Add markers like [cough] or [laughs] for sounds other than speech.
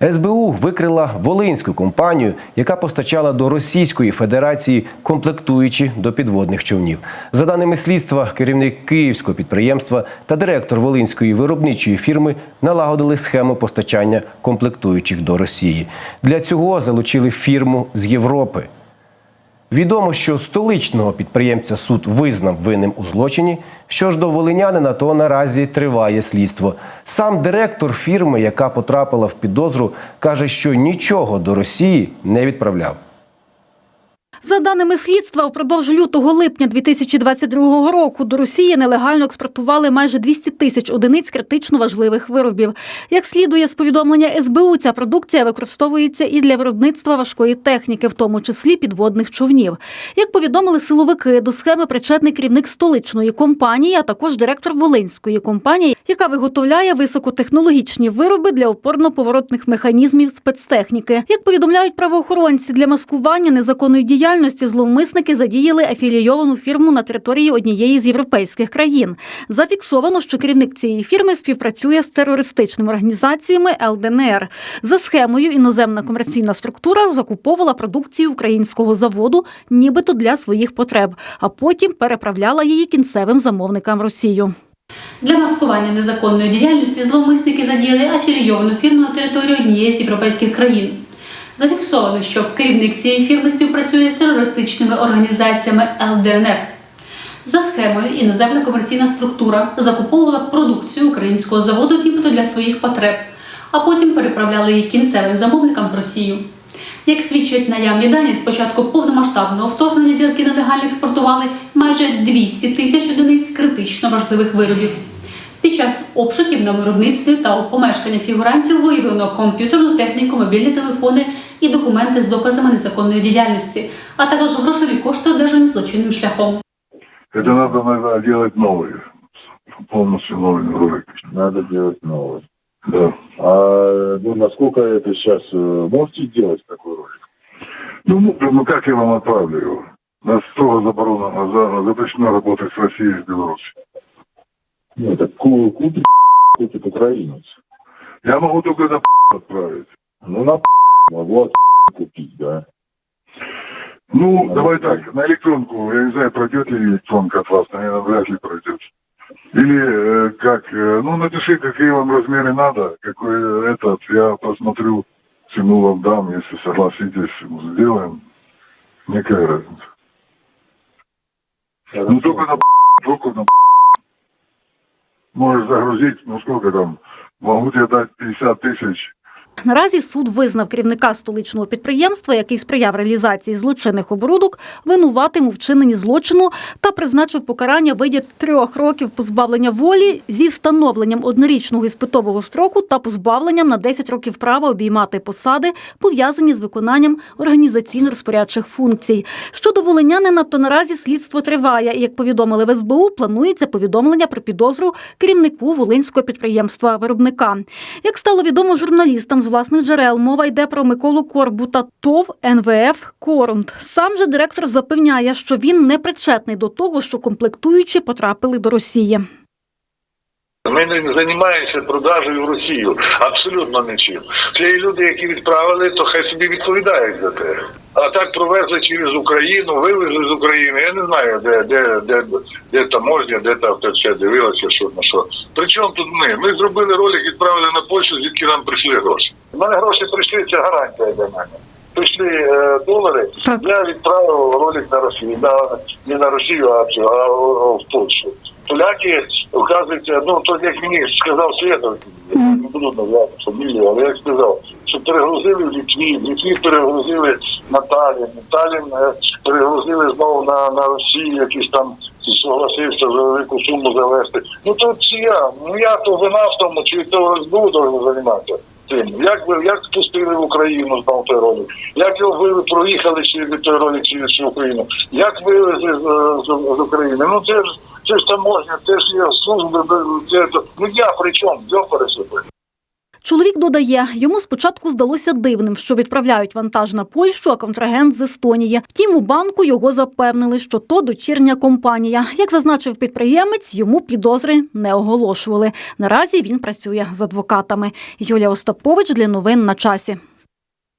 СБУ викрила волинську компанію, яка постачала до Російської Федерації комплектуючі до підводних човнів. За даними слідства, керівник київського підприємства та директор волинської виробничої фірми налагодили схему постачання комплектуючих до Росії. Для цього залучили фірму з Європи. Відомо, що столичного підприємця суд визнав винним у злочині. Що ж до волинянина, то наразі триває слідство. Сам директор фірми, яка потрапила в підозру, каже, що нічого до Росії не відправляв. За даними слідства, впродовж лютого-липня 2022 року до Росії нелегально експортували майже 200 тисяч одиниць критично важливих виробів. Як слідує з повідомлення СБУ, ця продукція використовується і для виробництва важкої техніки, в тому числі підводних човнів. Як повідомили силовики, до схеми причетний керівник столичної компанії, а також директор Волинської компанії, яка виготовляє високотехнологічні вироби для опорно-поворотних механізмів спецтехніки. Як повідомляють правоохоронці, для маскування незаконної діяльності зловмисники задіяли афілійовану фірму на території однієї з європейських країн. Зафіксовано, що керівник цієї фірми співпрацює з терористичними організаціями ЛДНР. За схемою іноземна комерційна структура закуповувала продукцію українського заводу, нібито для своїх потреб, а потім переправляла її кінцевим замовникам Росію. Для маскування незаконної діяльності зловмисники задіяли афілійовану фірму на території однієї з європейських країн. Зафіксовано, що керівник цієї фірми співпрацює з терористичними організаціями ЛДНР. За схемою іноземна комерційна структура закуповувала продукцію українського заводу нібито для своїх потреб, а потім переправляла її кінцевим замовникам в Росію. Як свідчать наявні дані, з початку повномасштабного вторгнення ділки нелегально експортували майже 200 тисяч одиниць критично важливих виробів. Під час обшуків на виробництві та у помешканнях фігурантів виявлено комп'ютерну техніку, мобільні телефони і документи з доказами незаконної діяльності, а також грошові кошти, одержані злочинним шляхом. Это надо, наверное, делать новые, полностью новый ролик. Надо делать новое. Да. А ну, насколько это сейчас э, можете делать такой ролик? Ну, ну, ну, как я вам отправлю его? Нас строго заборонено, за- запрещено работать с Россией и с Беларусью. Ну, это ку- купит, купит украинец. Я могу только на [laughs] отправить. Ну, на могу от [laughs] купить, да. Ну, Ну, давай да. так, на электронку, я не знаю, пройдет ли электронка от вас, наверное, вряд ли пройдет. Или э, как, э, ну, напиши, какие вам размеры надо, какой этот, я посмотрю, цену вам дам, если согласитесь, сделаем. Никакая разница. Ну, только на [laughs] только на [laughs] Можешь загрузить, ну, сколько там, могу тебе дать 50 тысяч, Наразі суд визнав керівника столичного підприємства, який сприяв реалізації злочинних оборудок, винуватим у вчиненні злочину та призначив покарання виді трьох років позбавлення волі зі встановленням однорічного іспитового строку та позбавленням на 10 років права обіймати посади, пов'язані з виконанням організаційно-розпорядчих функцій. Щодо волинянина, то наразі слідство триває. Як повідомили в СБУ, планується повідомлення про підозру керівнику волинського підприємства виробника. Як стало відомо журналістам з власних джерел, мова йде про Миколу Корбу та ТОВ НВФ Корунд. Сам же директор запевняє, що він не причетний до того, що комплектуючі потрапили до Росії. Ми не займаємося продажею в Росію абсолютно нічим. Ті люди, які відправили, то хай собі відповідають за те. А так провезли через Україну, вивезли з України. Я не знаю, де де, де, де таможня, де там все дивилося, що на що. Причому тут ми? Ми зробили ролик, відправили на Польщу, звідки нам прийшли гроші. У мене гроші прийшли, це гарантія для мене. Прийшли е, долари, Так. я відправив ролик на Росію. На, не на Росію, а, а, а в Польщу. Поляки, оказується, ну то як мені сказав Свєтов, я не буду назвати фамілію, але як сказав, що перегрузили в Літві, в Літві перегрузили на Талін, Талін е, перегрузили знову на, на Росію, якийсь там согласився за велику суму завести. Ну то це я, ну я то вина в тому, чи то СБУ займатися. Цим. Як ви як спустили в Україну знову той ролик? Як ви проїхали через той ролик через Україну? Як вивезли з, з, з України? Ну це ж це ж таможня, це ж є служби, це, ну я при чому? Йо пересипи. Чоловік додає, йому спочатку здалося дивним, що відправляють вантаж на Польщу, а контрагент з Естонії. Втім, у банку його запевнили, що то дочірня компанія. Як зазначив підприємець, йому підозри не оголошували. Наразі він працює з адвокатами. Юлія Остапович для новин на часі.